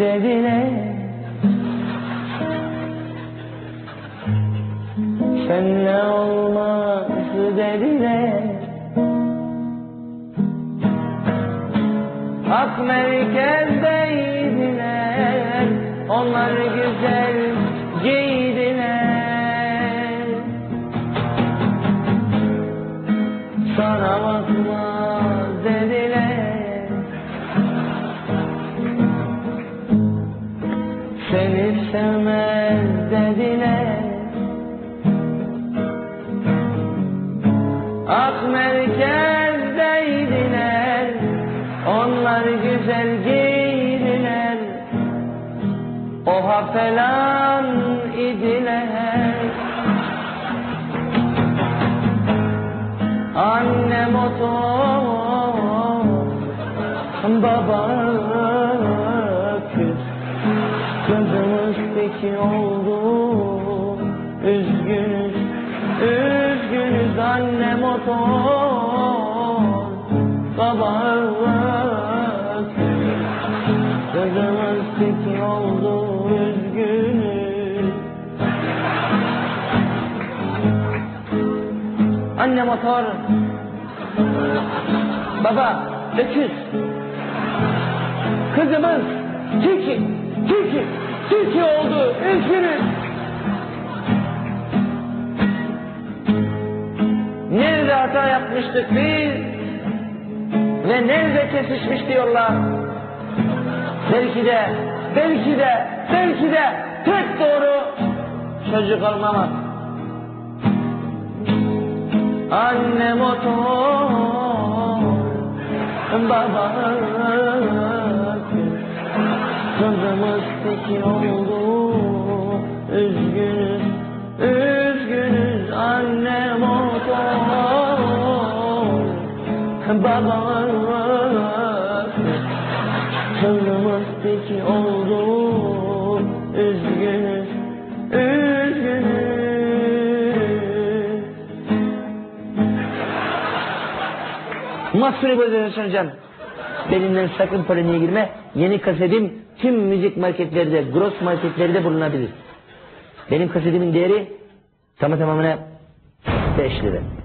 dediler Senle olmaz dediler Hak merkezdeydiler Onlar güzel giydiler. Sana bakmaz sevmez dediler. Ak merkezdeydiler Onlar güzel giydiler. Oha falan idiler. Annem otur Baba annem otur Baba küs Kızımız peki oldu Üzgünüz Anne motor. Baba öküz. Kızımız Tiki, Tiki, Tiki oldu. Üzgünüz. Yapmıştık biz? Ve nerede kesişmiş diyorlar. Belki de, belki de, belki de tek doğru çocuk olmamak. Annem otur, baba. Kızımız peki oldu, üzgünüz, baba küs. Kızımız peki oldu, üzgünüz, üzgünüz. Mahsuni Bozulmasın hocam. Benimle sakın polemiğe girme. Yeni kasetim tüm müzik marketlerde, gross marketlerde bulunabilir. Benim kasetimin değeri tamı tamamına 5 lira.